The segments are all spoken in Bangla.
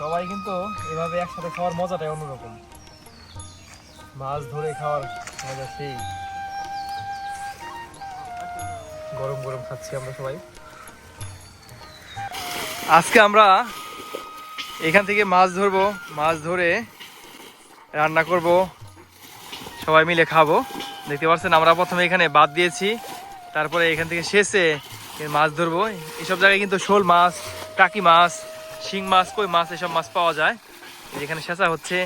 সবাই কিন্তু এভাবে একসাথে খাওয়ার মজাটাই অন্যরকম। মাছ ধরে খাওয়ার মজা সেই। গরম গরম খাচ্ছি আমরা সবাই। আজকে আমরা এখান থেকে মাছ ধরবো, মাছ ধরে রান্না করব, সবাই মিলে খাব। দেখতে পাচ্ছেন, আমরা প্রথমে এখানে বাদ দিয়েছি, তারপরে এখান থেকে শেষে মাছ ধরবো। এইসব জায়গায় কিন্তু শোল মাছ, টাকি মাছ শিং মাছ, কই মাছ, এসব মাছ পাওয়া যায়। যেখানে শেষা হচ্ছে,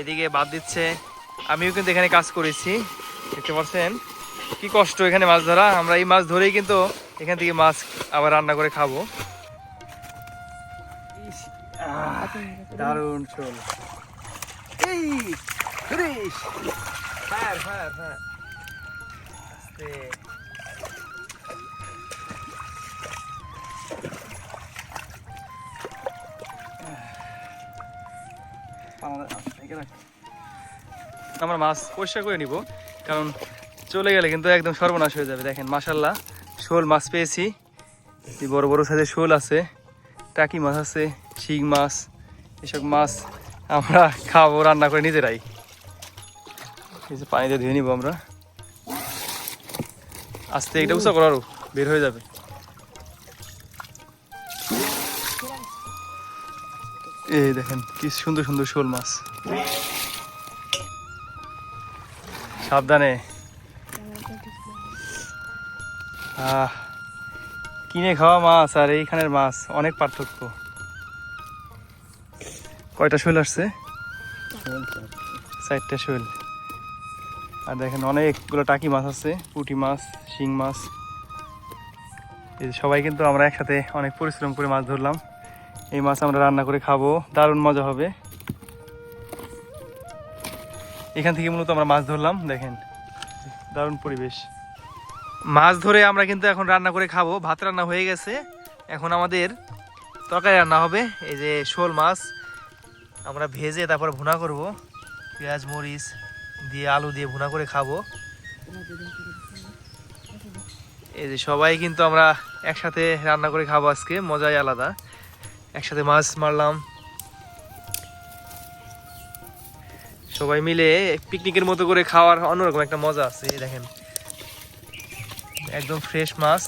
এদিকে বাদ দিচ্ছে। আমিও কিন্তু এখানে কাজ করেছি, দেখতে পাচ্ছেন। কি কষ্ট এখানে মাছ ধরা। আমরা এই মাছ ধরেই কিন্তু এখান থেকে মাছ আবার রান্না করে খাব। দারুণ শোল এই ফায়ার ফায়ার ফায়ার আমরা মাছ পরিষ্কার করে নিব, কারণ চলে গেলে কিন্তু একদম সর্বনাশ হয়ে যাবে। দেখেন মাসাল্লাহ শোল মাছ পেয়েছি। বড় বড় সাইজের শোল আছে, টাকি মাছ আছে, শিং মাছ, এসব মাছ আমরা খাব, রান্না করে নিজেরাই। পানিতে ধুয়ে নিব আমরা। আস্তে এটা উঁচা করো আরও বের হয়ে যাবে। এই দেখেন, কি সুন্দর সুন্দর শোল মাছ। সাবধানে। কিনে খাওয়া মাছ আর এইখানের মাছ, অনেক পার্থক্য। কয়টা শোল আসছে? চারটা শোল। আর দেখেন অনেকগুলো টাকি মাছ আছে, পুঁটি মাছ, শিং মাছ। এই সবাই কিন্তু আমরা একসাথে অনেক পরিশ্রম করে মাছ ধরলাম। এই মাছ আমরা রান্না করে খাব, দারুণ মজা হবে। এখান থেকে মূলত আমরা মাছ ধরলাম, দেখেন। দারুণ পরিবেশ। মাছ ধরে আমরা কিন্তু এখন রান্না করে খাব। ভাত রান্না হয়ে গেছে। এখন আমাদের তরকারি রান্না হবে। এই যে শোল মাছ, আমরা ভেজে তারপর ভুনা করব। পেঁয়াজ, মরিচ দিয়ে আলু দিয়ে ভুনা করে খাব। এই যে সবাই কিন্তু আমরা একসাথে রান্না করে খাব আজকে। মজাই আলাদা। একসাথে মাছ মারলাম। সবাই মিলে পিকনিকের মতো করে খাওয়ার অন্যরকম একটা মজা আছে দেখেন। একদম ফ্রেশ মাছ।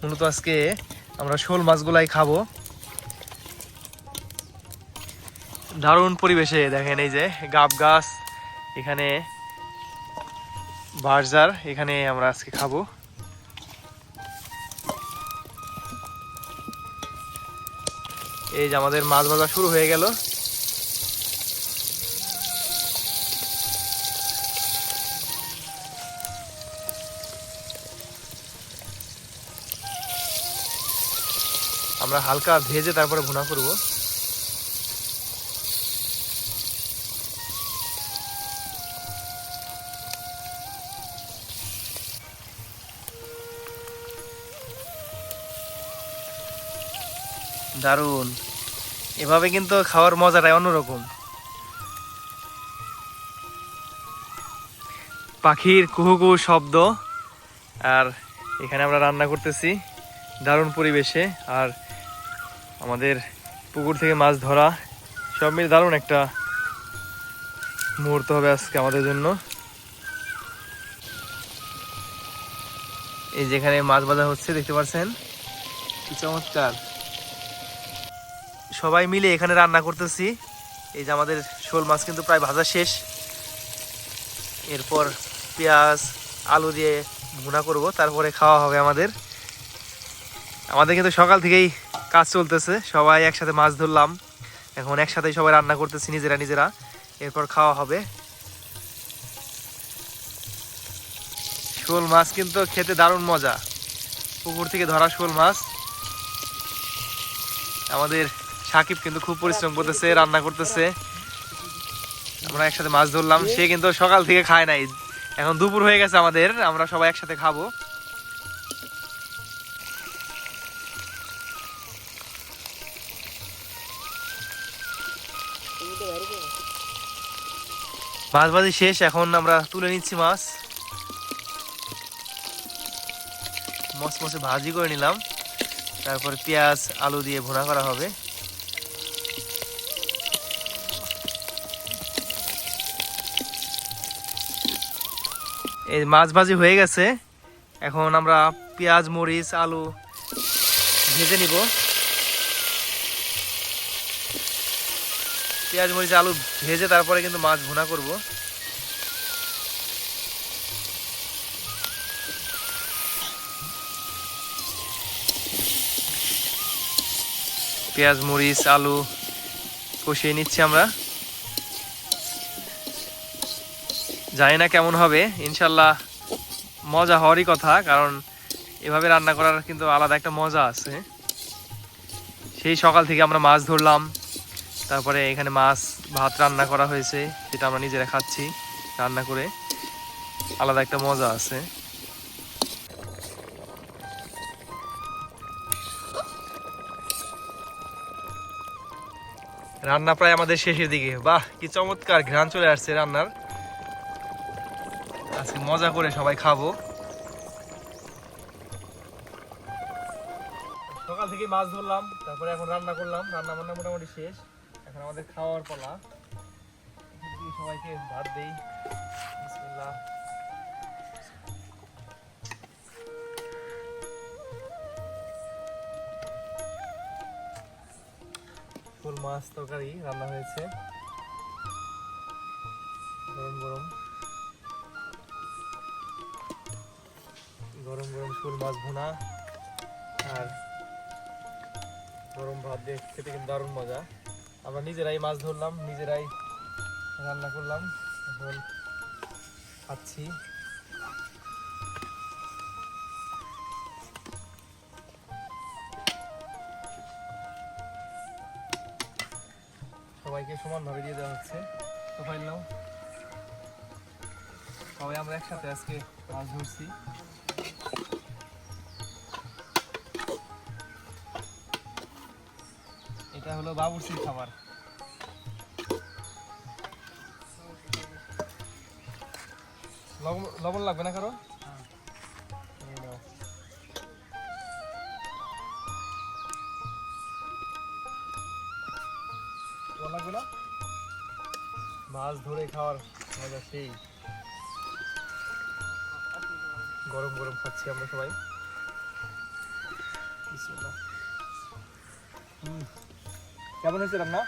মূলত আজকে আমরা শোল মাছগুলাই খাব। দারুণ পরিবেশে, দেখেন এই যে গাব গাছ, এখানে বার্জার, এখানে আমরা আজকে খাব। এই যে আমাদের মাছ ভাজা শুরু হয়ে গেল। আমরা হালকা ভেজে তারপরে ভুনা করব। দারুণ। এভাবে কিন্তু খাওয়ার মজাটাই অন্যরকম। পাখির কুহু কুহু শব্দ, আর এখানে আমরা রান্না করতেছি দারুণ পরিবেশে, আর আমাদের পুকুর থেকে মাছ ধরা, সব মিলে দারুণ একটা মুহূর্ত হবে আজকে আমাদের জন্য। এই যেখানে মাছ বাজা হচ্ছে, দেখতে পাচ্ছেন? কি চমৎকার। সবাই মিলে এখানে রান্না করতেছি। এই যে আমাদের শোল মাছ কিন্তু প্রায় ভাজা শেষ। এরপর পেঁয়াজ, আলু দিয়ে ভুনা করব, তারপরে খাওয়া হবে আমাদের। আমাদের কিন্তু সকাল থেকেই কাজ চলতেছে, সবাই একসাথে মাছ ধরলাম। এখন একসাথে সবাই রান্না করতেছি, নিজেরা নিজেরা। এরপর খাওয়া হবে। শোল মাছ কিন্তু খেতে দারুণ মজা। পুকুর থেকে ধরা শোল মাছ। আমাদের সাকিব কিন্তু খুব পরিশ্রম করতেছে, রান্না করতেছে। আমরা একসাথে মাছ ধরলাম। সে কিন্তু সকাল থেকে খায় নাই। এখন দুপুর হয়ে গেছে আমাদের, আমরা সবাই একসাথে খাব। মাছ ভাজি শেষ, এখন আমরা তুলে নিচ্ছি মাছ। মস মসে ভাজি করে নিলাম। তারপর পেঁয়াজ, আলু দিয়ে ভুনা করা হবে। এই মাছ ভাজি হয়ে গেছে। এখন আমরা পেঁয়াজ, মরিচ, আলু ভেজে নিব। পেঁয়াজ, মরিচ, আলু ভেজে তারপরে কিন্তু মাছ ভুনা করব। পেঁয়াজ, মরিচ, আলু কষিয়ে নিচ্ছি আমরা। জানি না কেমন হবে, ইনশাল্লাহ মজা হওয়ারই কথা, কারণ এভাবে রান্না করার কিন্তু আলাদা একটা মজা আছে। সেই সকাল থেকে আমরা মাছ ধরলাম। তারপরে এখানে মাছ, ভাত রান্না করা হয়েছে সেটা আমরা নিজেরা খাচ্ছি, রান্না করে। আলাদা একটা মজা আছে। রান্না প্রায় আমাদের শেষের দিকে। বাহ, কি চমৎকার ঘ্রাণ চলে আসছে রান্নার। আজকে মজা করে সবাই খাব। সকাল থেকে মাছ ধরলাম, তারপরে এখন রান্না করলাম রান্না বান্না মোটামুটি শেষ। এখন আমাদের খাওয়ার পালা। সবাইকে ভাত দেই। বিসমিল্লাহ। ফুল মাছ তরকারি রান্না হয়েছে। গরম গরম। গরম গরম ফুল মাছ ভুনা। আর গরম ভাত দিয়ে খেতে কিন্তু দারুণ মজা। আমরা নিজেরাই মাছ ধরলাম, নিজেরাই রান্না করলাম। এখন খাচ্ছি। সবাইকে সমানভাবে দিয়ে দেওয়া হচ্ছে। তো ফাইলাম সবাই আমরা একসাথে আজকে মাছ ধরছি। এটা হলো বাবুর্চির খাবার। লবণ লাগবে না কারও? লাগবে না? মাছ ধরে খাওয়ার মজা সেই। গরম গরম খাচ্ছি আমরা সবাই। হুম। কেমন হয়েছে রান্না